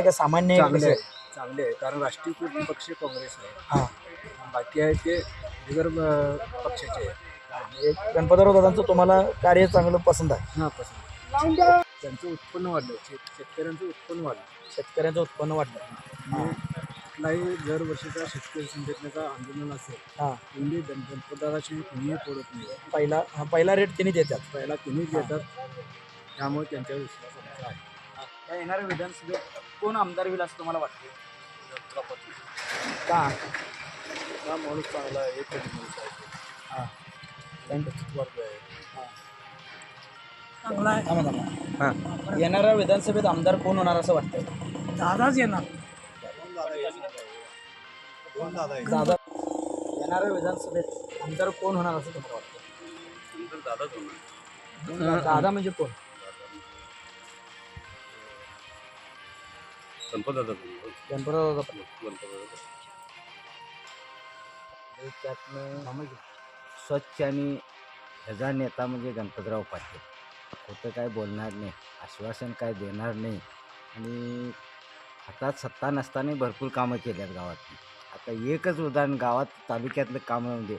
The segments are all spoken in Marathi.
आहे का सामान्य आहे चांगले कसं? आहे चांगले आहे. कारण राष्ट्रीय पक्ष काँग्रेस आहे. हां. बाकी आहे ते बिगर अं, पक्षाचे आहे. म्हणजे गणपतराव दादांचं तुम्हाला कार्य चांगलं पसंत आहे. हां पसंत त्यांचं उत्पन्न वाढलं. शेत शेतकऱ्यांचं उत्पन्न वाढलं. शेतकऱ्यांचं उत्पन्न वाढलं. आणि कुठलाही दर वर्षीचा शेतकरी संघटनेचा आंदोलन असेल हां. तुम्ही गणपतदाराची कुणीही पडत नाही. पहिला हा पहिला रेट त्यांनी देतात. पहिला तिन्हीच येतात त्यामुळे त्यांच्यावर विश्वास आमचा आहे. या येणाऱ्या विधानसभेत कोण आमदार होईल असं तुम्हाला वाटतं का? हा माणूस चांगला आहे एक माणूस आहे. हां. त्यांचं वर्ग आहे. थांबा, थांबा. येणाऱ्या विधानसभेत आमदार कोण होणार असं वाटतं दादाच येणार. दादा येणाऱ्या विधानसभेत आमदार कोण होणार असं तुम्हाला वाटतं दादा म्हणजे कोण? गणपतराव दादा त्यातनं स्वच्छ आणि ह्याचा नेता म्हणजे गणपतराव पाटील. खोटं काय बोलणार नाही आश्वासन काय देणार नाही. आणि हातात सत्ता नसताना भरपूर कामं केली आहेत गावातली. आता एकच उदाहरण गावात तालुक्यातलं कामं म्हणजे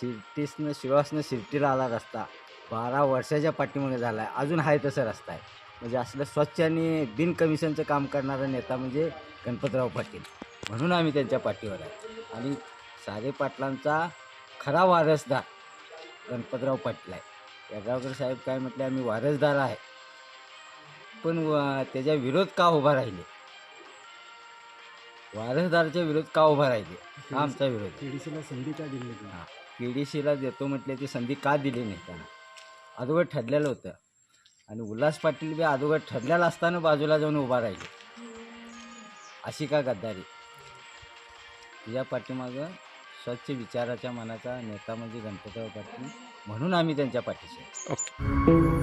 शिर्टीसनं शिवासनं शिर्टीला आला रस्ता. बारा वर्षाच्या पाठीमागे झाला आहे अजून आहे तसं रस्ता आहे. म्हणजे असलं स्वच्छ आणि बिन कमिशनचं काम करणारा नेता म्हणजे गणपतराव पाटील. म्हणून आम्ही त्यांच्या पाठीवर आहे. आणि सारे पाटलांचा खरा वारसदार गणपतराव पाटील आहे. यड्रावकर साहेब काय म्हटले आम्ही वारसदार आहे. पण त्याच्या विरोध का उभा राहिले? वारसदारच्या विरोध का उभा राहिले? हा आमचा विरोध आहे. केडीसीला संधी का दिली नाही? हां पी डी सीला देतो म्हटले ती संधी का दिली नाही त्यांना? अगोदर ठरलेलं होतं. आणि उल्हास पाटील बी अगोदर ठरलेला असताना बाजूला जाऊन उभा राहिले. अशी का गद्दारी? तुझ्या पाठीमागं स्वच्छ विचाराच्या मनाचा नेता म्हणजे गणपतराव पाटील म्हणून आम्ही त्यांच्या पाठीशी